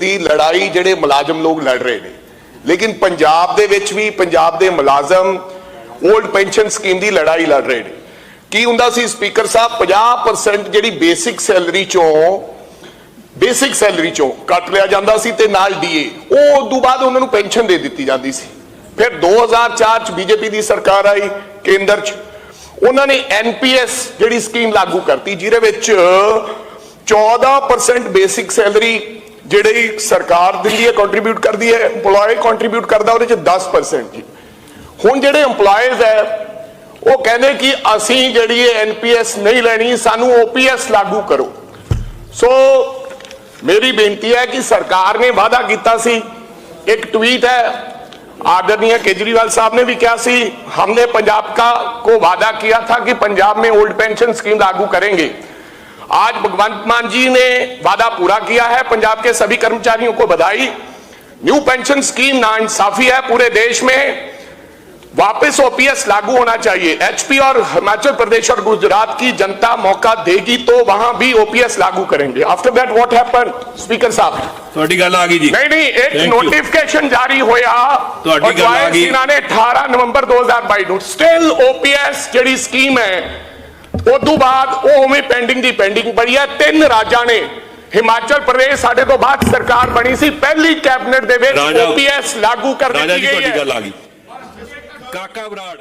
ਦੀ ਲੜਾਈ ਜਿਹੜੇ ਮੁਲਾਜ਼ਮ ਲੋਕ ਲੜ ਰਹੇ ਨੇ। ਲੇਕਿਨ ਪੰਜਾਬ ਦੇ ਵਿੱਚ ਵੀ, ਪੰਜਾਬ ਦੇ ਮੁਲਾਜ਼ਮ 올ਡ ਪੈਨਸ਼ਨ ਸਕੀਮ ਦੀ ਲੜਾਈ ਲੜ ਰਹੇ ਨੇ। ਕੀ ਹੁੰਦਾ ਸੀ ਸਪੀਕਰ ਸਾਹਿਬ? 50% ਜਿਹੜੀ ਬੇਸਿਕ ਸੈਲਰੀ ਚੋਂ, ਬੇਸਿਕ ਸੈਲਰੀ ਚੋਂ ਕੱਟ ਲਿਆ ਜਾਂਦਾ ਸੀ ਤੇ ਨਾਲ ਡੀਏ। ਉਹ ਉਸ ਤੋਂ ਬਾਅਦ ਉਹਨਾਂ ਨੂੰ ਪੈਨਸ਼ਨ ਦੇ ਦਿੱਤੀ ਜਾਂਦੀ ਸੀ। ਫਿਰ 2004 ਚ ਬੀਜੇਪੀ ਦੀ ਸਰਕਾਰ ਆਈ ਕੇਂਦਰ ਚ। ਉਹਨਾਂ ਨੇ ਐਨਪੀਐਸ ਜਿਹੜੀ ਸਕੀਮ ਲਾਗੂ ਕਰਤੀ, ਜਿਹਦੇ ਵਿੱਚ 14% ਬੇਸਿਕ ਸੈਲਰੀ ਜਿਹੜੀ ਸਰਕਾਰ ਦਿੰਦੀ ਹੈ ਕੰਟਰੀਬਿਊਟ ਕਰਦੀ ਹੈ EMPLOYE ਕੰਟਰੀਬਿਊਟ ਕਰਦਾ ਉਹਦੇ ਚ 10% ਜੀ ਹੁਣ ਜਿਹੜੇ EMPLOYEES ਹੈ ਉਹ ਕਹਿੰਦੇ ਕਿ ਅਸੀਂ ਜਿਹੜੀ ਇਹ ਐਨਪੀਐਸ ਨਹੀਂ ਲੈਣੀ ਸਾਨੂੰ ਓਪੀਐਸ ਲਾਗੂ ਕਰੋ ਸੋ ਮੇਰੀ ਬੇਨਤੀ ਹੈ ਕਿ ਸਰਕਾਰ ਨੇ ਵਾਅਦਾ ਕੀਤਾ ਸੀ ਇੱਕ ਟਵੀਟ ਹੈ आदरणीय केजरीवाल साहब ने भी क्या सी हमने पंजाब का को वादा किया था कि पंजाब में ओल्ड पेंशन स्कीम लागू करेंगे आज भगवंत मान जी ने वादा पूरा किया है पंजाब के सभी कर्मचारियों को बधाई न्यू पेंशन स्कीम नाइंसाफी है पूरे देश में वापस ओपीएस लागू होना चाहिए एचपी और हिमाचल प्रदेश और गुजरात की जनता मौका देगी तो वहां भी ओपीएस लागू करेंगे after that what happen speaker साहब ਤੁਹਾਡੀ ਗੱਲ ਆ ਗਈ ਜੀ ਨਹੀਂ ਨਹੀਂ ਇੱਕ Thank you. ਨੋਟੀਫਿਕੇਸ਼ਨ ਜਾਰੀ ਹੋਇਆ ਤੁਹਾਡੀ ਔਰ ਗੱਲ ਆ ਜਵਾਹਰ ਗਈ। ਸਿੰਘਾਂ ਨੇ 18 ਨਵੰਬਰ 2022 ਨੂੰ ਸਟਿਲ ਓਪੀਐਸ ਜਿਹੜੀ ਸਕੀਮ ਹੈ ਉਦੋਂ ਬਾਅਦ ਉਹ ਉਵੇਂ ਪੈਂਡਿੰਗ ਦੀ ਪੈਂਡਿੰਗ ਪਈ ਹੈ ਤਿੰਨ ਰਾਜਾਂ ਨੇ। ਹਿਮਾਚਲ ਪ੍ਰਦੇਸ਼ ਸਾਡੇ ਤੋਂ ਬਾਅਦ ਸਰਕਾਰ ਬਣੀ ਸੀ। ਪਹਿਲੀ ਕੈਬਨਿਟ ਦੇ ਵਿੱਚ ਓਪੀਐਸ ਲਾਗੂ ਕਰ ਰਾਜਾ ਦਿੱਤੀ ਜੀ ਗਈ ਤੁਹਾਡੀ ਹੈ। ਗੱਲ ਆ ਗਈ। ਕਾਕਾ ਬਰਾੜ।